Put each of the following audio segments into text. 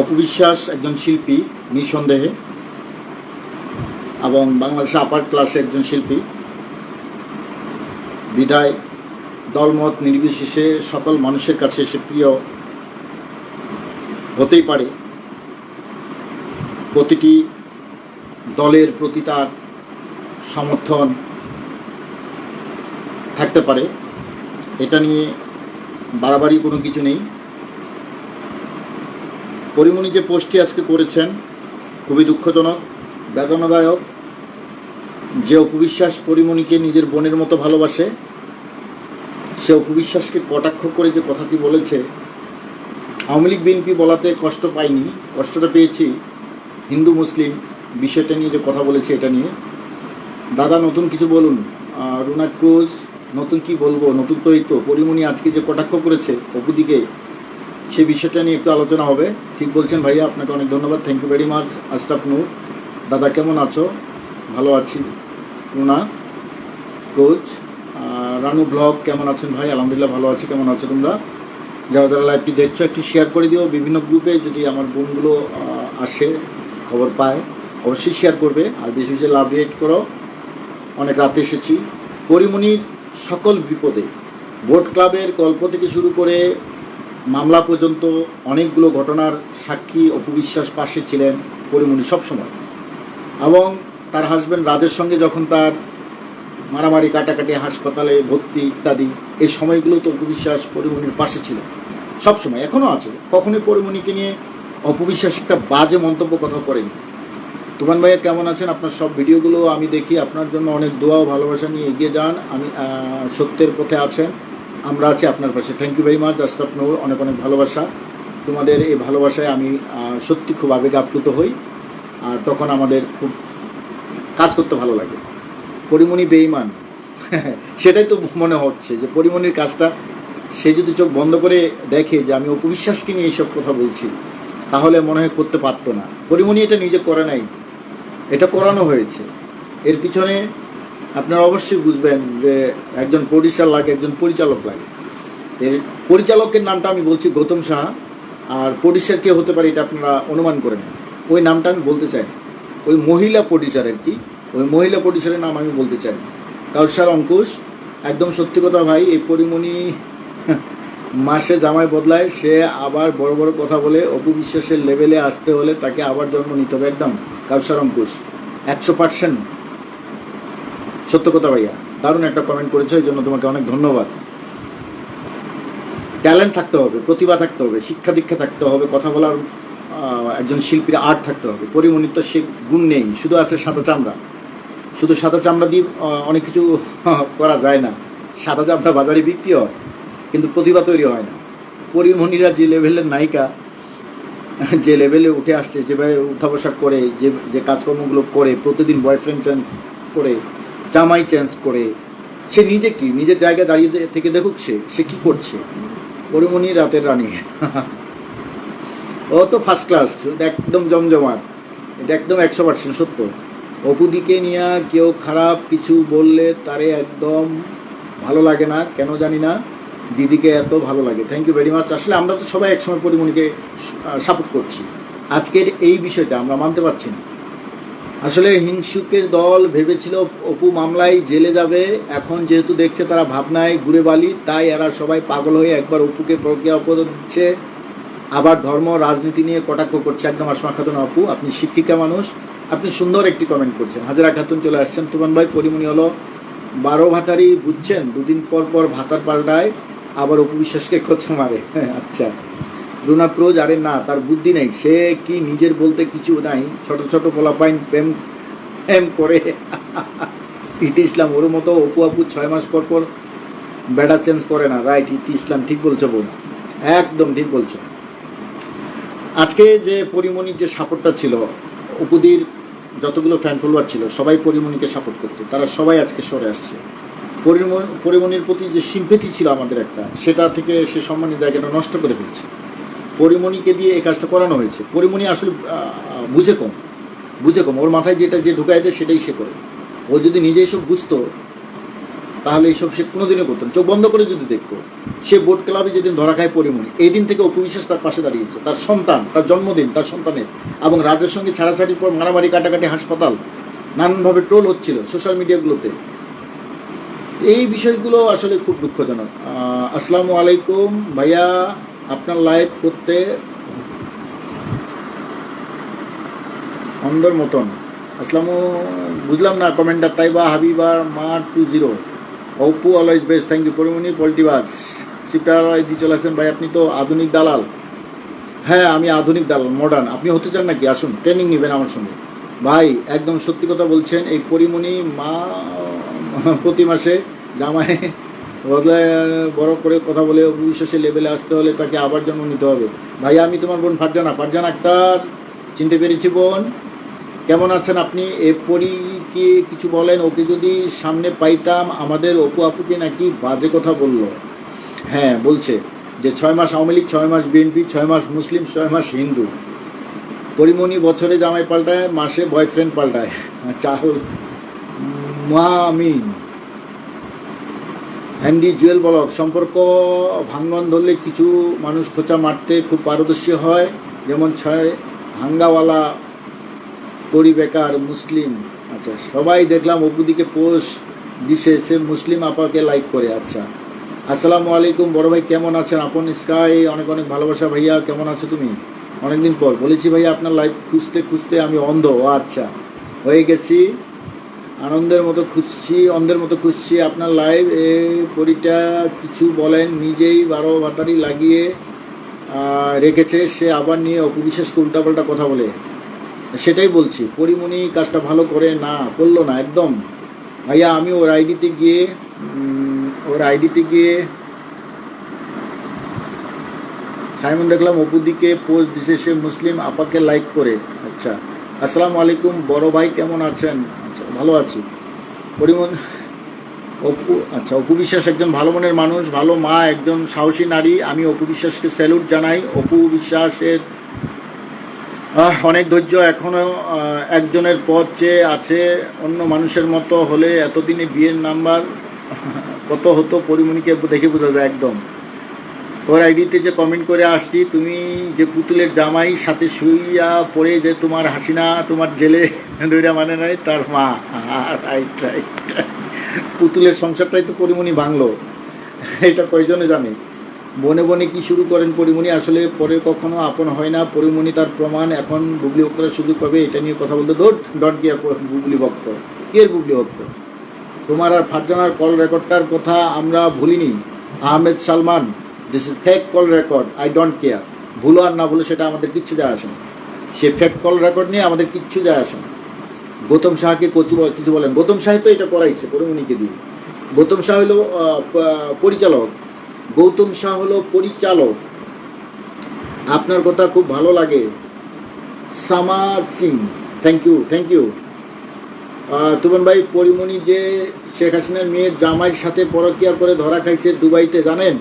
অপবিশ্বাস একজন শিল্পী নিঃসন্দেহে, এবং বাংলাদেশে আপার ক্লাসে একজন শিল্পী। বিদায়, দলমত নির্বিশেষে সকল মানুষের কাছে সে প্রিয় হতেই পারে। প্রতিটি দলের প্রতি তার সমর্থন থাকতে পারে। এটা নিয়ে বাড়াবাড়ি কোনো কিছু নেই। পরিমণি যে পোস্টটি আজকে করেছেন খুবই দুঃখজনক, বেদনাদায়ক। যে অপবিশ্বাস পরিমণিকে নিজের বোনের মতো ভালোবাসে, সে অপবিশ্বাসকে কটাক্ষ করে যে কথাটি বলেছে, আওয়ামী লীগ, বিএনপি বলাতে কষ্ট পাইনি, কষ্টটা পেয়েছি, হিন্দু, মুসলিম, বিষয়টা নিয়ে যে কথা বলেছে এটা নিয়ে। দাদা, নতুন কিছু বলুন। রুনা ক্রুজ, নতুন কি বলব? নতুন তো এই তো। পরিমণি আজকে যে কটাক্ষ করেছে অপুদিকে সে বিষয়টা নিয়ে একটু আলোচনা হবে। ঠিক বলছেন ভাইয়া, আপনাকে অনেক ধন্যবাদ। Thank you very much Ashraf Noor. দাদা, কেমন আছো? ভালো আছি। রুনা, কোচ রানু ব্লগ, কেমন আছেন ভাই? আলহামদুলিল্লাহ ভালো আছি। কেমন আছো তোমরা? যারা যারা লাইভটি দেখছ, একটু শেয়ার করে দিও। বিভিন্ন গ্রুপে যদি আমার বোনগুলো আসে, খবর পায়, অবশ্যই শেয়ার করবে। আর বেশি বেশি লাভ রিয়েট করো। অনেক রাতে এসেছি। পরিমণির সকল বিপদে। বোট ক্লাবের গল্প থেকে শুরু করে মামলা পর্যন্ত অনেকগুলো ঘটনার সাক্ষী অপবিশ্বাস পাশে ছিলেন পরিমণি সবসময়। এবং তার হাজব্যান্ড রাজের সঙ্গে যখন তার মারামারি, কাটাকাটি, হাসপাতালে ভর্তি ইত্যাদি, এই সময়গুলো তো অপবিশ্বাস পরিমণির পাশে ছিল। সবসময় এখনও আছে। কখনোই পরিমণিকে নিয়ে অপবিশ্বাস একটা বাজে মন্তব্য কথা করেনি। তুমান ভাইয়া, কেমন আছেন? আপনার সব ভিডিওগুলো আমি দেখি। আপনার জন্য অনেক দোয়া ও ভালোবাসা নিয়ে এগিয়ে যান। আমি সত্যের পথে আছেন। আমরা আছি আপনার পাশে। Thank you very much Ashraf Noor অনেক অনেক ভালোবাসা। তোমাদের এই ভালোবাসায় আমি সত্যি খুব আবেগে আপ্লুত হই, আর তখন আমাদের খুব কাজ করতে ভালো লাগে। পরিমণি বেইমান সেটাই তো মনে হচ্ছে যে পরিমণির কাজটা সে যদি চোখ বন্ধ করে দেখে যে আমি অপবিশ্বাসকে নিয়ে এইসব কথা বলছি, তাহলে মনে হয় করতে পারতো না। পরিমণি এটা নিজে করে নাই, এটা করানো হয়েছে। এর পিছনে আপনারা অবশ্যই বুঝবেন যে একজন প্রডিউসার লাগে একজন পরিচালক লাগে। পরিচালকের নামটা আমি বলছি গৌতম সাহা, আর প্রডিউসার কে হতে পারে এটা আপনারা অনুমান করে নেন। ওই নামটা আমি বলতে চাই ওই মহিলা প্রডিউসার আর কি, ওই মহিলা প্রডিউসারের নাম আমি বলতে চাই কাউসার অঙ্কুশ, একদম সত্যি কথা ভাই, এই পরিমণি মাসে জামাই বদলায়, সে আবার বড় বড় কথা বলে, অপু বিশ্বাসের লেভেলে আসতে হলে তাকে আবার জন্ম নিতে হবে, একদম। কাউসার অঙ্কুশ, একশো পার্সেন্ট সত্য কথা ভাইয়া, দারুণ একটা কমেন্ট করেছ, এই জন্য তোমাকে অনেক ধন্যবাদ। ট্যালেন্ট থাকতে হবে, প্রতিভা থাকতে হবে, শিক্ষা দীক্ষা থাকতে হবে, কথা বলার একজন শিল্পীর আর্ট থাকতে হবে। পরিমণিত সে গুণ নেই, শুধু আছে সাদা চামড়া। শুধু সাদা চামড়া দিয়ে অনেক কিছু করা যায় না। সাদা চামড়া বাজারে বিক্রি হয়, কিন্তু প্রতিভা তৈরি হয় না। পরিমণিরা যে লেভেলের নায়িকা, যে লেভেলে উঠে আসছে, যেভাবে উঠা বসা করে, যে যে কাজকর্মগুলো করে, প্রতিদিন বয়ফ্রেন্ড করে জামাই চেঞ্জ করে, সে নিজে কি? নিজের জায়গায় দাঁড়িয়ে থেকে দেখুক সে সে কি করছে? পরিমণি রাতের রানী। ও তো ফার্স্ট ক্লাস একদম জমজমাট, এটা একদম একশো পার্সেন্ট সত্য। অপুদিকে নিয়ে কেউ খারাপ কিছু বললে তারে একদম ভালো লাগে না, কেন জানি না। দিদিকে এত ভালো লাগে। থ্যাংক ইউ ভেরি মাচ আসলে আমরা তো সবাই একসময় পরিমণিকে সাপোর্ট করছি। আজকের এই বিষয়টা আমরা মানতে পারছি না। আসলে হিংসুকের দল ভেবেছিল অপু মামলায় জেলে যাবে। এখন যেহেতু দেখছে তারা ভাবনায় ঘুরে বালি, তাই এরা সবাই পাগল হয়ে একবার অপুকে প্রজ্ঞা অপদ দিচ্ছে। আবার ধর্ম, রাজনীতি নিয়ে কটাক্ষ করছে একদম আসমা খাতুন অপু। আপনি শিক্ষিকা মানুষ, আপনি সুন্দর একটি কমেন্ট করছেন। হাজারা খাতুন চলে আসছেন। তুমান ভাই, পরিমণি হলো। বারো ভাতারি বুঝছেন? দুদিন পর পর ভাতার পাল্টায় আবার অপু বিশ্বাসকে খোঁচা মারে। আচ্ছা। রুনা ক্রোজ, আরে না, তার বুদ্ধি নেই। সে কি নিজের বলতে কিছু নাই, ছোট ছোট পোলাপাইন প্রেম প্রেম করে। ইটি ইসলাম, ওর মতো অপু আপু ছয় মাস পর পর বেড়া চেঞ্জ করে না। রাইট ইটি ইসলাম, ঠিক বলছো বোন একদম ঠিক বলছো। আজকে যে পরিমণির যে সাপোর্টটা ছিল উপদির যতগুলো ফ্যান ফলোয়ার ছিল, সবাই পরিমণিকে সাপোর্ট করতো। তারা সবাই আজকে সরে আসছে। পরিমণ পরিমণির প্রতি যে সিম্পেথি ছিল আমাদের একটা, সেটা থেকে সে সম্মানের জায়গাটা নষ্ট করে ফেলছে। পরিমণিকে দিয়ে এই কাজটা করানো হয়েছে। পরিমণি আসলে বুঝে কম বুঝে কম। ওর মাথায় যেটা, যে ঢুকায় দেয় সেটাই সে করে। ও যদি নিজে এসব বুঝতো, তাহলে এইসব সে কোনোদিনও করতো। চোখ বন্ধ করে যদি দেখতো, সে বোট ক্লাবে যেদিন ধরা খায় পরিমণি, এই দিন থেকে অপবিশ্বাস তার পাশে দাঁড়িয়েছে। তার সন্তান, তার জন্মদিন, তার সন্তানের এবং রাজের সঙ্গে ছাড়াছাড়ির পর মারামারি, কাটাকাটি, হাসপাতাল, নানানভাবে ট্রোল হচ্ছিল সোশ্যাল মিডিয়াগুলোতে। এই বিষয়গুলো আসলে খুব দুঃখজনক। আসসালামু আলাইকুম ভাইয়া। আপনার লাইভ করতে অন্ধর মতন। আসসালামু বুঝলাম না কমেন্টার তাইবা হাবিবার মা two zero Apu always best thank you Porimoni পোল্টিবাজ শিপটার দিয়ে চলে আসেন ভাই, আপনি তো আধুনিক দালাল। হ্যাঁ আমি আধুনিক দালাল মডার্ন আপনি হতে চান নাকি? আসুন ট্রেনিং নেবেন আমার সঙ্গে। ভাই, একদম সত্যি কথা বলছেন, এই পরিমণি মা, প্রতি মাসে জামাই বদলায় বড় করে কথা বলে অবিশ্বাসের লেভেলে আসতে হলে তাকে আবার জন্ম নিতে হবে। ভাই, আমি তোমার বোন ফারজানা। ফারজানা আক্তার, চিনতে পেরেছি বোন। কেমন আছেন আপনি? এ পরীকে কিছু বলেন? ওকে যদি সামনে পাইতাম, আমাদের অপু আপুকে নাকি বাজে কথা বলল। হ্যাঁ বলছে যে ছয় মাস আওয়ামী লীগ, ছয় মাস বিএনপি, ছয় মাস মুসলিম, ছয় মাস হিন্দু। পরিমণি বছরে জামাই পাল্টায়, মাসে বয়ফ্রেন্ড পাল্টায়। চাহুল মামিন হ্যান্ডি জুয়েল বলক, সম্পর্ক ভাঙ্গন ধরলে কিছু মানুষ খোঁচা মারতে খুব পারদর্শী হয়। যেমন ছয় হাঙ্গাওয়ালা করি বেকার মুসলিম। আচ্ছা সবাই দেখলাম অপুদিকে পোস্ট দিছে, সে মুসলিম আপাকে লাইক করে আচ্ছা। আসসালামু আলাইকুম, বড় ভাই কেমন আছেন? আপন স্কাই, অনেক অনেক ভালোবাসা ভাইয়া, কেমন আছো তুমি? অনেকদিন পর। বলেছি ভাইয়া, আপনার লাইভ খুঁজতে খুঁজতে আমি অন্ধ আচ্ছা। হয়ে গেছি। আনন্দের মতো খুঁজছি অন্ধের মতো খুঁজছি আপনার লাইভ এ পরিটা কিছু বলেন, নিজেই বারো ভাতারি লাগিয়ে রেখেছে। সে আবার নিয়ে অপবিশ্বাসকে উল্টাপাল্টা কথা বলে। সেটাই বলছি। পরিমণি কাজটা ভালো করে না, করল না, একদম। ভাইয়া, আমি ওর আইডিতে গিয়ে ওর আইডিতে গিয়ে সাইমন দেখলাম অপুদিকে পোস্ট দিছে, সে মুসলিম, আপাকে লাইক করে। আচ্ছা। আসসালামু আলাইকুম, বড় ভাই কেমন আছেন? ভালো আছি। পরিমণ অপু আচ্ছা অপু বিশ্বাস একজন ভালো মনের মানুষ, ভালো মা, একজন সাহসী নারী। আমি অপু বিশ্বাসকে স্যালুট জানাই। অপু বিশ্বাসের অনেক ধৈর্য এখনও একজনের পথ চেয়ে আছে। অন্য মানুষের মতো হলে এতদিনে বিয়ের নাম্বার কত হতো পরিমণিকে দেখে বোঝা যায় একদম। ওর আইডিতে যে কমেন্ট করে আসছি, তুমি যে পুতুলের জামাই, সাথে শুইয়া পড়ে যে তোমার হাসিনা, তোমার জেলে দইরা মানে নাই, তার মা। রাইট রাইট পুতুলের সংসারটাই তো পরিমণি ভাঙলো। এটা কয়জনে জানে? বনে বনে কি শুরু করেন পরিমণি? আসলে পরে কখনো আপন হয় না। পরিমণি তার প্রমাণ এখন বুবলি ভক্তরা সুযোগ পাবে, এটা নিয়ে কথা বলতে। ধর ডট গিয়ার বুবলি ভক্ত। কে বুবলি ভক্ত? তোমার আর ফারজানার কল রেকর্ডটার কথা আমরা ভুলিনি। Ahmed Salman this is fake call record I don't care ভুলো আর না ভুলো সেটা আমাদের কিচ্ছু যায় আসে না। সে ফেক কল রেকর্ড নিয়ে আমাদের কিচ্ছু যায় আসে না। গৌতম শাহকে কচু কিছু বলেন। গৌতম শাহ তো এটা করাইছে পরিমণিকে দিয়ে। গৌতম শাহ হলো পরিচালক। গৌতম শাহ হলো পরিচালক। আপনার কথা খুব ভালো লাগে। Sama Singh. Thank you thank you Tuman ভাই, পরিমণি যে শেখ হাসিনার মেয়ের জামাইয়ের সাথে পরকিয়া করে ধরা খাইছে দুবাইতে, জানেন?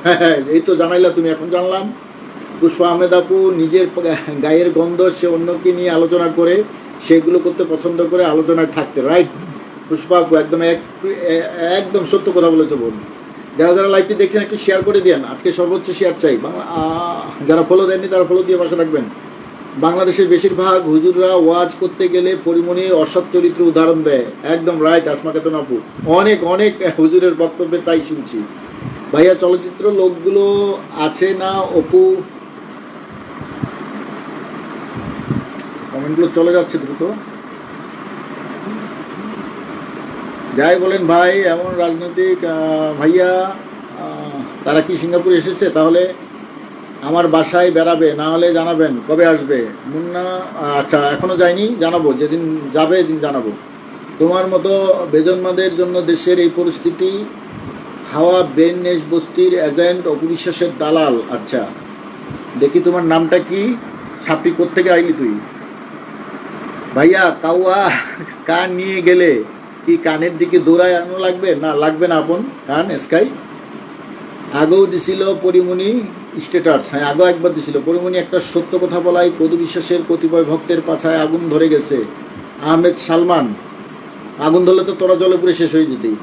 এই তো জানাইলা তুমি, এখন জানলাম। পুষ্পা আহমেদ আপু, নিজের গায়ের গন্ধ সে অন্যকে নিয়ে আলোচনা করে, সেগুলো করতে পছন্দ করে আলোচনায় থাকতে রাইট পুষ্পা আপু, একদম একদম সত্য কথা বলেছে বোন। যারা যারা লাইভটি দেখছেন, একটু শেয়ার করে দেন আজকে সর্বোচ্চ শেয়ার চাই। যারা ফলো দেননি, তারা ফলো দিয়ে পাশে থাকবেন। বাংলাদেশের বেশিরভাগ হুজুররা ওয়াজ করতে গেলে পরিমণির অসৎ চরিত্র উদাহরণ দেয়। একদম রাইট আসমা কেতন আপু। অনেক অনেক হুজুরের বক্তব্যে তাই শুনছি। ভাইয়া, চলচ্চিত্র লোকগুলো আছে না, অপু? কমেন্টগুলো চলে যাচ্ছে দ্রুত। যাই বলেন ভাই, এমন রাজনৈতিক ভাইয়া তারা কি সিঙ্গাপুরে এসেছে? তাহলে আমার বাসায় বেড়াবে, না হলে জানাবেন, কবে আসবে? মুন্না আচ্ছা এখনও যায়নি, জানাব, যেদিন যাবে এদিন জানাব। তোমার মতো বেজন্মাদের জন্য দেশের এই পরিস্থিতি খাওয়া ব্রেন নেস বস্তির এজেন্ট অপবিশ্বাসের দালাল। আচ্ছা দেখি তোমার নামটা কি? ছাপড়ি থেকে আইলি তুই? ভাইয়া, কাউয়া, কান নিয়ে গেলে কি কানের দিকে দৌড়ায় আনো লাগবে? না লাগবে না আপন। কান, স্কাই। আগেও দিছিল পরিমণি স্টেটাস। হ্যাঁ আগেও একবার দিছিল। পরিমণি একটা সত্য কথা বলাই, কদু বিশ্বাসের কতিপয় ভক্তের পাছায় আগুন ধরে গেছে। আহমেদ সালমান, আগুন ধরলে তো তোরা জলে পুরে শেষ হয়ে যেতেই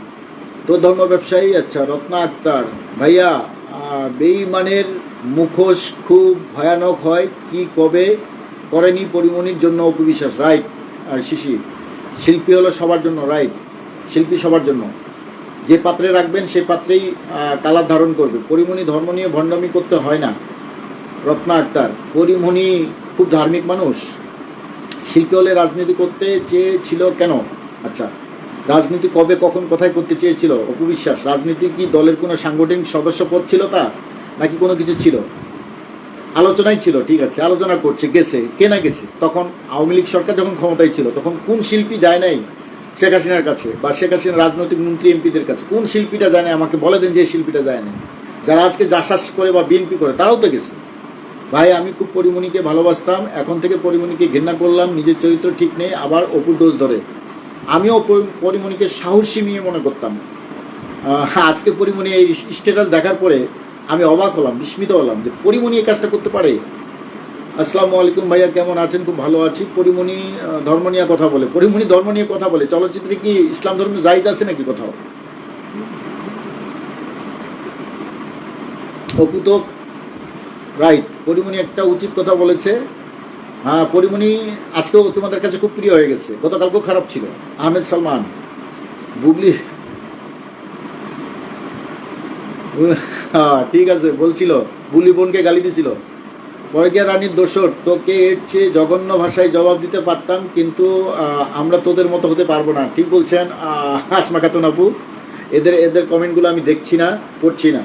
ধর্ম ব্যবসায়ী আচ্ছা রত্না আক্তার। ভাইয়া আহ, বেঈমানের মুখোশ খুব ভয়ানক হয় কি কবে? করেনি পরিমণির জন্য অপবিশ্বাস রাইট শিশি শিল্পী হলো সবার জন্য রাইট শিল্পী সবার জন্য। যে পাত্রে রাখবেন সেই পাত্রেই কালার ধারণ করবে। পরিমণি ধর্ম নিয়ে ভণ্ডামি করতে হয় না। রত্না আক্তার পরিমণি খুব ধার্মিক মানুষ। শিল্পী হলে রাজনীতি করতে চেয়েছিল কেন? আচ্ছা রাজনীতি কবে, কখন, কোথায় করতে চেয়েছিল? অপবিশ্বাস রাজনীতি কি দলের কোনো সাংগঠনিক সদস্য পদ ছিল তা, নাকি কোনো কিছু ছিল? আলোচনাই ছিল, ঠিক আছে, আলোচনা করছে, গেছে কে না গেছে। তখন আওয়ামী লীগ সরকার যখন ক্ষমতায় ছিল, তখন কোন শিল্পী যায় নাই শেখ হাসিনার কাছে বা শেখ হাসিনার রাজনৈতিক মন্ত্রী, এমপিদের কাছে? কোন শিল্পীটা যায় না আমাকে বলে দেন যে শিল্পীটা যায় না যারা আজকে জাসাস করে বা বিএনপি করে, তারাও তো গেছে। ভাই, আমি খুব পরিমণিকে ভালোবাসতাম, এখন থেকে পরিমণিকে ঘৃণা করলাম, নিজের চরিত্র ঠিক নেই, আবার অপুর দোষ ধরে। আমিও পরি- পরিমণিকে সাহসী মেয়ে মনে করতাম। আজকে পরিমণি এই স্ট্যাটাস দেখার পরে আমি অবাক হলাম, বিস্মিত হলাম যে পরিমণি এই কাজটা করতে পারে। আসসালামু আলাইকুম ভাইয়া, কেমন আছেন? খুব ভালো আছি। পরিমণি ধর্ম নিয়ে কথা বলে। পরিমণি ধর্ম নিয়ে কথা বলে। চলচ্চিত্রে কি ইসলাম ধর্ম জায়জ আছে নাকি কোথাও? অপু তো রাইট পরিমণি একটা উচিত কথা বলেছে। হ্যাঁ পরিমণি আজকেও তোমাদের কাছে খুব প্রিয় হয়ে গেছে। গতকালকেও খারাপ ছিল। আহমেদ সালমান, বুবলি। হ্যাঁ ঠিক আছে, বলছিল বুলি বোনকে গালি দিছিল। পরকিয়া রানীর দোষর, তোকে এর চেয়ে জঘন্য ভাষায় জবাব দিতে পারতাম, কিন্তু আমরা তোদের মতো হতে পারব না। ঠিক বলছেন আসমা খাতুন আপু। এদের এদের কমেন্টগুলো আমি দেখছি না, পড়ছি না।